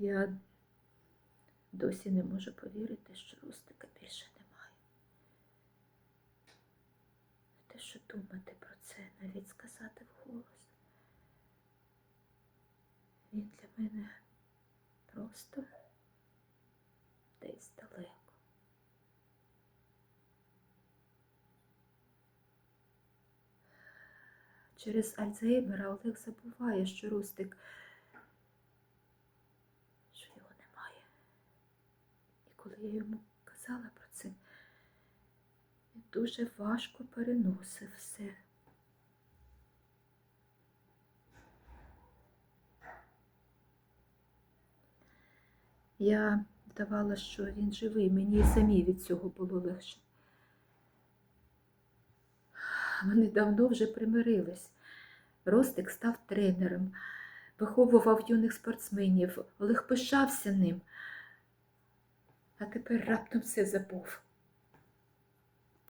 Я досі не можу повірити, що Рустика більше немає. Те, що думати про це, навіть сказати вголос. Він для мене просто десь далеко. Через Альцгеймера Олег забуває, що Рустик, що його немає. І коли я йому казала про це, він дуже важко переносив все. Я вдавала, що він живий, мені і самій від цього було легше. Вони давно вже примирились. Ростик став тренером, виховував юних спортсменів, Олег пишався ним. А тепер раптом все забув.